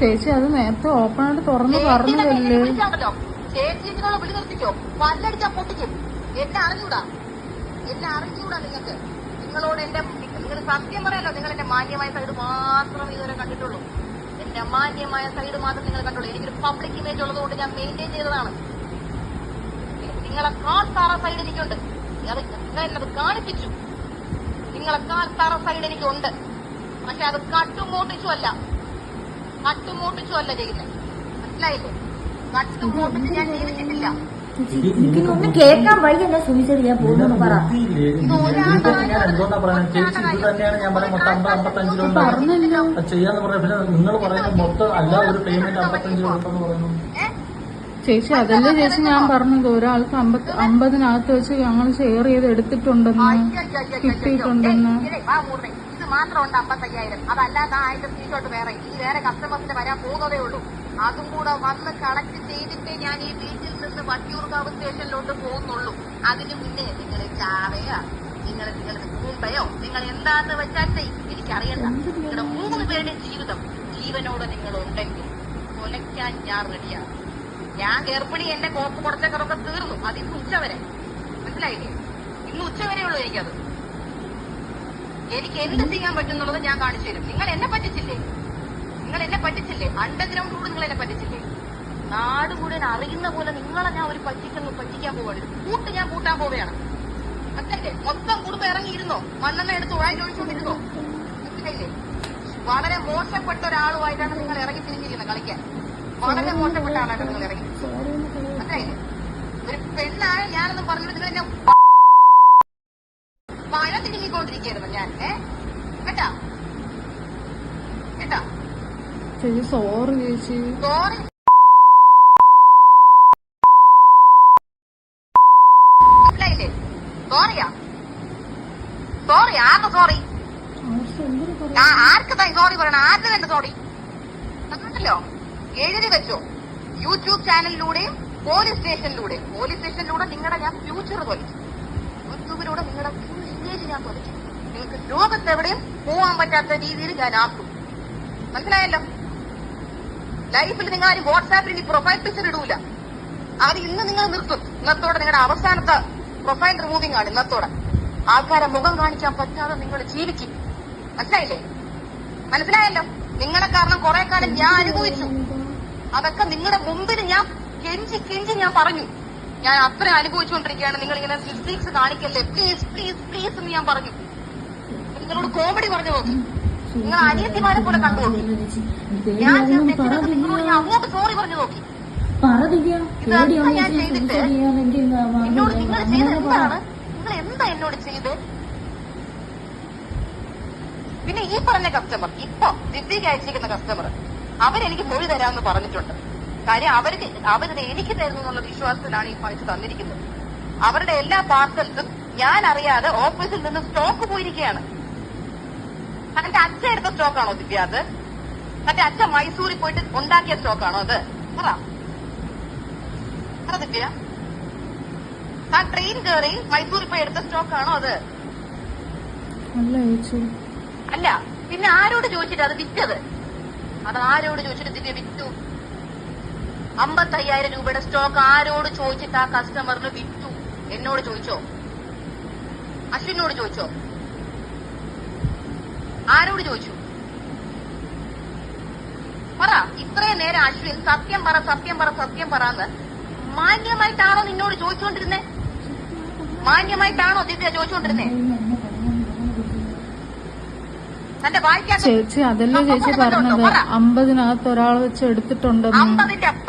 ചേച്ചി അത് നേരത്തെ ഓപ്പൺ ആയിട്ട് തുറന്ന് പറഞ്ഞതല്ലേ? വിളിച്ചാണല്ലോ ചേച്ചി ഇതിനുള്ള വിളി നിർത്തിക്കോ. പല്ലടിച്ചാ പൊട്ടിക്കും. എന്നെ അറിഞ്ഞൂടാ എന്നെ അറിഞ്ഞൂടാ നിങ്ങൾക്ക്? നിങ്ങളോട് എന്റെ നിങ്ങൾ സത്യം പറയല്ലോ നിങ്ങൾ എന്റെ മാന്യമായ സൈഡ് മാത്രം ഇതുവരെ കണ്ടിട്ടുള്ളൂ. എന്റെ മാന്യമായ സൈഡ് മാത്രം നിങ്ങൾ കണ്ടുള്ളൂ. എനിക്കൊരു പബ്ലിക് ഇമേജ് ഉള്ളതുകൊണ്ട് ഞാൻ മെയിന്റെയിൻ ചെയ്തതാണ്. നിങ്ങളെ കാട്ടാറ സൈഡ് എനിക്കുണ്ട്. എന്നത് കാണിപ്പിച്ചു. നിങ്ങളെ കാട്ടാറ സൈഡ് എനിക്കുണ്ട്. പക്ഷെ അത് കട്ടുമോട്ടിച്ചു അല്ല കട്ടുമോട്ടിച്ചു അല്ല ചെയ്യുന്നത്. മനസ്സിലായില്ലേ? കട്ടുമോട്ടിച്ച് ഞാൻ ജീവിച്ചിട്ടില്ല. എനിക്കൊന്നും കേൾക്കാൻ വഴിയല്ല സുമിച്ചത് ഞാൻ പോകുന്നു പറ. ചേച്ചി പറഞ്ഞല്ലോ. ചെയ്യാന്ന് പിന്നെ നിങ്ങൾ മൊത്തം അല്ല ഒരു പേയ്മെന്റ് പറയുന്നു. അതല്ലേ ചേച്ചി ഞാൻ പറഞ്ഞത്? ഒരാൾക്ക് അമ്പത് അമ്പതിനകത്ത് വെച്ച് ഞങ്ങൾ ഷെയർ ചെയ്ത് എടുത്തിട്ടുണ്ടെന്ന് കിട്ടിയിട്ടുണ്ടെന്ന്. ഇത് മാത്രമുണ്ട് അമ്പത്തയ്യായിരം. അതല്ലാതെ ആയിരം സ്ക്രീൻഷോട്ട് വേറെ. ഈ വേറെ കസ്റ്റമേഴ്സിന് വരാൻ പോകുന്നതേ ഉള്ളൂ. അതും കൂടെ വന്ന് കളക്ട് ചെയ്തിട്ടേ ഞാൻ ഈ ബീച്ചിൽ നിന്ന് വട്ടിയൂർക്കാവ് സ്റ്റേഷനിലോട്ട് പോകുന്നുള്ളൂ. അതിന് മുന്നേ നിങ്ങൾ ചാവയോ? നിങ്ങൾ നിങ്ങൾ മുമ്പയോ നിങ്ങൾ എന്താന്ന് വെച്ചാൽ. എനിക്കറിയണ്ട. നിങ്ങളുടെ മൂന്ന് പേരുടെ ജീവിതം ജീവനോട് നിങ്ങൾ ഉണ്ടെങ്കിൽ കൊലയ്ക്കാൻ ഞാൻ റെഡിയാണ്. ഞാൻ ഗർഭിണി എന്റെ കോപ്പ് കുറച്ചൊക്കെ തീർന്നു. അത് ഉച്ചവരെ മനസ്സിലായില്ലേ? ഇന്ന് ഉച്ചവരെ ഉള്ളൂ എനിക്കത്. എനിക്ക് എന്ത് ചെയ്യാൻ പറ്റും എന്നുള്ളത് ഞാൻ കാണിച്ചു തരും. നിങ്ങൾ എന്നെ പറ്റിച്ചില്ലേ? നിങ്ങൾ എന്നെ പറ്റിച്ചില്ലേ? അണ്ടർഗ്രൗണ്ട് കൂടെ നിങ്ങൾ എന്നെ പറ്റിച്ചില്ലേ? നാട് മുഴുവൻ അറിയുന്ന പോലെ നിങ്ങളെ ഞാൻ ഒരു പറ്റിക്കുന്നു പറ്റിക്കാൻ പോവാണ്. കൂട്ട് ഞാൻ കൂട്ടാൻ പോവുകയാണ്. മനസ്സിലായില്ലേ? മൊത്തം കുടുംബം ഇറങ്ങിയിരുന്നോ? മണ്ണെണ്ണ എടുത്ത് ഉഴായി ഒഴിച്ചുകൊണ്ടിരുന്നോ മനസ്സിലായില്ലേ? വളരെ മോശപ്പെട്ട ഒരാളുമായിട്ടാണ് നിങ്ങൾ ഇറങ്ങി തിരിഞ്ഞിരിക്കുന്നത് കളിക്കാൻ. വളരെ മോശപ്പെട്ട ആളാണ് നിങ്ങൾ ഇറങ്ങി മനസ്സിലായില്ലേ ഒരു പെണ്ണായ ഞാനൊന്നും പറഞ്ഞിട്ട് നിങ്ങൾ എന്നെ മഴ തിരിഞ്ഞിക്കൊണ്ടിരിക്കുകയായിരുന്നു ഞാൻ ഏ കേട്ടാ കേട്ടാ ചേച്ചി സോറി ചേച്ചി. സോറിയാ സോറി ആർക്ക് സോറി ആർക്ക് തായി സോറി പറയണം? ആർക്ക് വേണ്ട സോറി കണ്ടല്ലോ എഴുതി വെച്ചോ. യൂട്യൂബ് ചാനലിലൂടെയും പോലീസ് സ്റ്റേഷനിലൂടെയും പോലീസ് സ്റ്റേഷനിലൂടെ നിങ്ങളുടെ ഞാൻ ഫ്യൂച്ചർ തൊലിച്ചു. യൂട്യൂബിലൂടെ നിങ്ങളുടെ ഫുൾ ഇമേജ് ഞാൻ തൊലിച്ചു. നിങ്ങൾക്ക് ലോകത്തെവിടെയും പോവാൻ പറ്റാത്ത രീതിയിൽ ഞാൻ ആക്കും. മനസ്സിലായല്ലോ? ലൈഫിൽ നിങ്ങൾ ആരും വാട്സാപ്പിൽ ഇനി പ്രൊഫൈൽ പിക്ചർ ഇടൂല. അത് ഇന്ന് നിങ്ങൾ നിർത്തും. ഇന്നത്തോടെ നിങ്ങളുടെ അവസാനത്തെ പ്രൊഫൈൽ റിമൂവിംഗ് ആണ് ഇന്നത്തോടെ. ആൾക്കാരെ മുഖം കാണിക്കാൻ പറ്റാതെ നിങ്ങൾ ജീവിക്കും. മനസ്സിലായില്ലേ? മനസ്സിലായല്ലോ? നിങ്ങളെ കാരണം കുറെ കാലം ഞാൻ അനുഭവിച്ചു. അതൊക്കെ നിങ്ങളുടെ മുമ്പിൽ ഞാൻ കെഞ്ചി കെഞ്ചി ഞാൻ പറഞ്ഞു. ഞാൻ അത്ര അനുഭവിച്ചുകൊണ്ടിരിക്കുകയാണ്. നിങ്ങൾ ഇങ്ങനെ ലിപ്സ്റ്റിക്സ് കാണിക്കല്ലേ? പ്ലീസ് പ്ലീസ് പ്ലീസ് എന്ന് ഞാൻ പറഞ്ഞു. നിങ്ങളോട് കോമഡി പറഞ്ഞു നോക്കി നിങ്ങൾ അനിയത്തിമാരെ പോലെ കണ്ടു നോക്കി. ഞാൻ തെറ്റിനൊക്കെ നിങ്ങളോട് ഞാൻ അങ്ങോട്ട് സോറി പറഞ്ഞു നോക്കി. പറഞ്ഞില്ല ഇതൊക്കെ ഞാൻ ചെയ്തിട്ട്? എന്നോട് നിങ്ങൾ ചെയ്ത് എന്താണ്? നിങ്ങൾ എന്താ എന്നോട് ചെയ്ത്? പിന്നെ ഈ പറഞ്ഞ കസ്റ്റമർ ഇപ്പൊ ദിവ്യക്ക് അയച്ചിരിക്കുന്ന കസ്റ്റമർ അവരെനിക്ക് മൊഴി തരാമെന്ന് പറഞ്ഞിട്ടുണ്ട്. കാര്യം അവർക്ക് അവരിത് എനിക്ക് തരുന്നു എന്നുള്ള വിശ്വാസത്തിലാണ് ഈ പൈസ തന്നിരിക്കുന്നത്. അവരുടെ എല്ലാ പാർസൽസും ഞാൻ അറിയാതെ ഓഫീസിൽ നിന്ന് സ്റ്റോക്ക് പോയിരിക്കുകയാണ്. തന്റെ അച്ഛൻ എടുത്ത സ്റ്റോക്കാണോ ദിവ്യ അത്? തന്റെ അച്ഛൻ മൈസൂരിൽ പോയിട്ട് ഉണ്ടാക്കിയ സ്റ്റോക്കാണോ അത്? പറ. പറ ദിവ്യ. താൻ ട്രെയിൻ കയറി മൈസൂരിൽ പോയി എടുത്ത സ്റ്റോക്കാണോ അത്? അല്ല ചേച്ചി. അല്ല പിന്നെ ആരോട് ചോദിച്ചിട്ട് അത് വിറ്റത്? അത് ആരോട് ചോദിച്ചിട്ട് ദിവ്യ വിറ്റു? അമ്പത്തയ്യായിരം രൂപയുടെ സ്റ്റോക്ക് ആരോട് ചോദിച്ചിട്ട് ആ കസ്റ്റമറിന് വിറ്റു? എന്നോട് ചോദിച്ചോ? അശ്വിനോട് ചോദിച്ചോ? ആരോട് ചോദിച്ചു? പറ ഇത്രയും നേരം അശ്വിൻ സത്യം പറ സത്യം പറ സത്യം പറ പറന്ന് മാന്യമായിട്ടാണോ നിന്നോട് ചോദിച്ചുകൊണ്ടിരുന്നേ? മാന്യമായിട്ടാണോ ദിവ്യ ചോദിച്ചുകൊണ്ടിരുന്നേ? ചേച്ചി അതല്ലേ ചേച്ചി പറഞ്ഞത്? അമ്പതിനകത്ത് ഒരാൾ വെച്ച് എടുത്തിട്ടുണ്ട് അമ്പതിന്റെ അപ്പ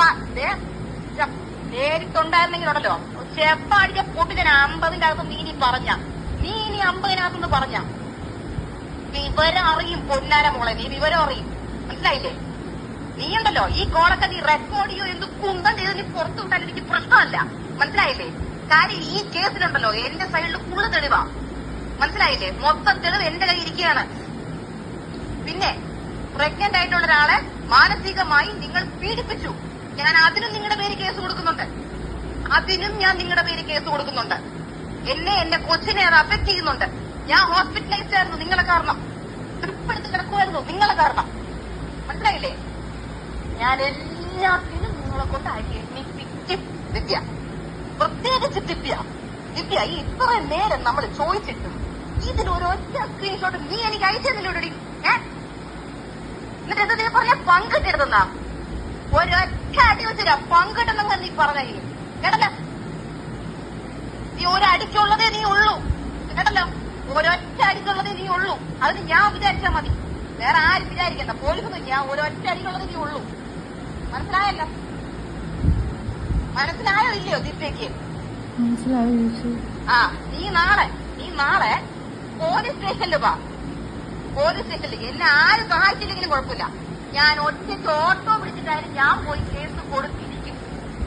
നേരിട്ടുണ്ടായിരുന്നെങ്കിലുണ്ടല്ലോ. ചെപ്പ അടിച്ച അമ്പതിന്റെ അകത്ത് നീ ഇനി പറഞ്ഞ. നീ ഇനി അമ്പതിനകത്തുനിന്ന് പറഞ്ഞ. വിവരം അറിയും പൊന്നാര മോളെ നീ വിവരം അറിയും. മനസ്സിലായില്ലേ? നീ ഉണ്ടല്ലോ ഈ കോളൊക്കെ നീ റെക്കോർഡ് ചെയ്യോ എന്ത് കുന്തം ചെയ്ത് നീ പുറത്തു വിട്ടാൽ എനിക്ക് പ്രശ്നമല്ല. മനസ്സിലായില്ലേ? കാര്യം ഈ കേസിലുണ്ടല്ലോ എന്റെ സൈഡിൽ ഫുള്ള് തെളിവാ. മനസ്സിലായില്ലേ? മൊത്തം തെളിവ് എന്റെ കയ്യിൽ ഇരിക്കുകയാണ്. പിന്നെ പ്രഗ്നന്റ് ആയിട്ടുള്ള ഒരാളെ മാനസികമായി നിങ്ങൾ പീഡിപ്പിച്ചു. ഞാൻ അതിനും നിങ്ങളുടെ പേര് കേസ് കൊടുക്കുന്നുണ്ട്. അതിനും ഞാൻ നിങ്ങളുടെ പേര് കേസ് കൊടുക്കുന്നുണ്ട്. എന്നെ എന്റെ കൊച്ചിനെ അത് അഫക്ട് ചെയ്യുന്നുണ്ട്. ഞാൻ ഹോസ്പിറ്റലൈസ്ഡ് ആയിരുന്നു നിങ്ങളെ കാരണം. ട്രിപ്പ് എടുത്ത് കിടക്കുമായിരുന്നു നിങ്ങളെ കാരണം. മനസ്സിലായില്ലേ? ഞാൻ എല്ലാത്തിനും നിങ്ങളെ കൊണ്ട് അന്വേഷിപ്പിക്കും ദിവ്യ. പ്രത്യേകിച്ച് ദിവ്യ. ദിവ്യ ഈ ഇത്ര നേരം നമ്മൾ ചോദിച്ചിട്ടും ഇതിന് ഒരു ഒറ്റ സ്ക്രീൻഷോട്ട് നീ എനിക്ക് അയച്ചെന്നില്ലോടി ഏ? എന്നിട്ട് എന്താ നീ പറഞ്ഞ? പങ്കിട്ടിരുന്നാ ഒരൊറ്റ അടി വെച്ചില്ല പങ്കിട്ടെന്നങ്ങ് നീ പറഞ്ഞേ? കേട്ടല്ലോ? നീ ഒരടിക്കുള്ളതേ നീ ഉള്ളൂ. കേട്ടല്ലോ? ഒരൊറ്റ അടിക്കുള്ളതേ ഇനി ഉള്ളൂ അതിന് ഞാൻ വിചാരിച്ചാൽ മതി. വേറെ ആരും വിചാരിക്കണ്ട. പോലീസൊന്നും ഞാൻ ഒരൊറ്റ അടിക്കുള്ളതേ ഇനി ഉള്ളൂ മനസ്സിലായല്ലോ? മനസ്സിലായോ ഇല്ലയോ ദിവ്യക്ക് ആ നീ നാളെ നീ നാളെ പോലീസ് സ്റ്റേഷനിൽ വാ. പോലീസ് സ്റ്റേഷനിൽ എന്നെ ആരും സഹായിച്ചില്ലെങ്കിലും കുഴപ്പമില്ല. ഞാൻ ഒറ്റയ്ക്ക് ഓട്ടോ പിടിച്ചിട്ടായാലും ഞാൻ പോയി കേസ് കൊടുത്തിരിക്കും.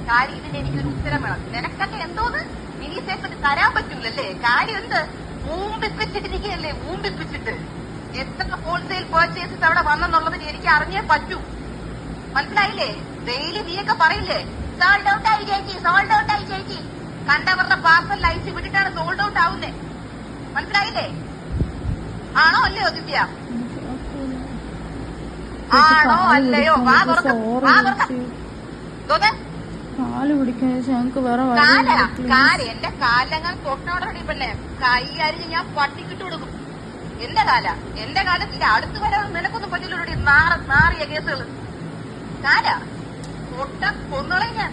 കാര്യം ഇതിന് എനിക്കൊരു ഉത്തരം വേണം. നിനക്കൊക്കെ എന്തോന്ന്? മിനി സ്റ്റേഷനിൽ തരാൻ പറ്റൂലല്ലേ? കാര്യം എന്ത്? ഊമ്പിപ്പിച്ചിട്ടിരിക്കുകയല്ലേ ഊമ്പിപ്പിച്ചിട്ട് എത്ര ഹോൾസെയിൽ പർച്ചേസസ് അവിടെ വന്നെന്നുള്ളതിന് എനിക്ക് അറിഞ്ഞേ പറ്റൂ. മനസ്സിലായില്ലേ? ഡെയിലി നീയൊക്കെ പറയില്ലേ? സോൾഡ് ഔട്ട് ആയി ചേച്ചി സോൾഡ് ഔട്ട് ആയി ചേച്ചി. കണ്ടവരുടെ പാർസൽ അയച്ചു വിട്ടിട്ടാണ് സോൾഡ് ഔട്ട് ആവുന്നേ. മനസ്സിലായില്ലേ? ആണോ അല്ലയോ ദിവ്യ? ആണോ അല്ലയോ? വാ തുറക്ക. വാ തുറക്ക. തോന്നെ കാൽ പിടിക്കാൻ ചേച്ചി ഞങ്ങക്ക് വേറെ കാല കാൽ എന്റെ കാലങ്ങൾ തൊട്ടോടടി പെണ്ണെ. കൈ അരിഞ്ഞ് ഞാൻ പട്ടിക്കിട്ട് കൊടുക്കും. എന്റെ കാല എന്റെ കാലത്തിന്റെ അടുത്ത് വരാൻ നിനക്കൊന്നും പറ്റില്ല നാറ നാറിയ കേസുകൾ കാല തൊട്ട കൊന്നോളെ ഞാൻ.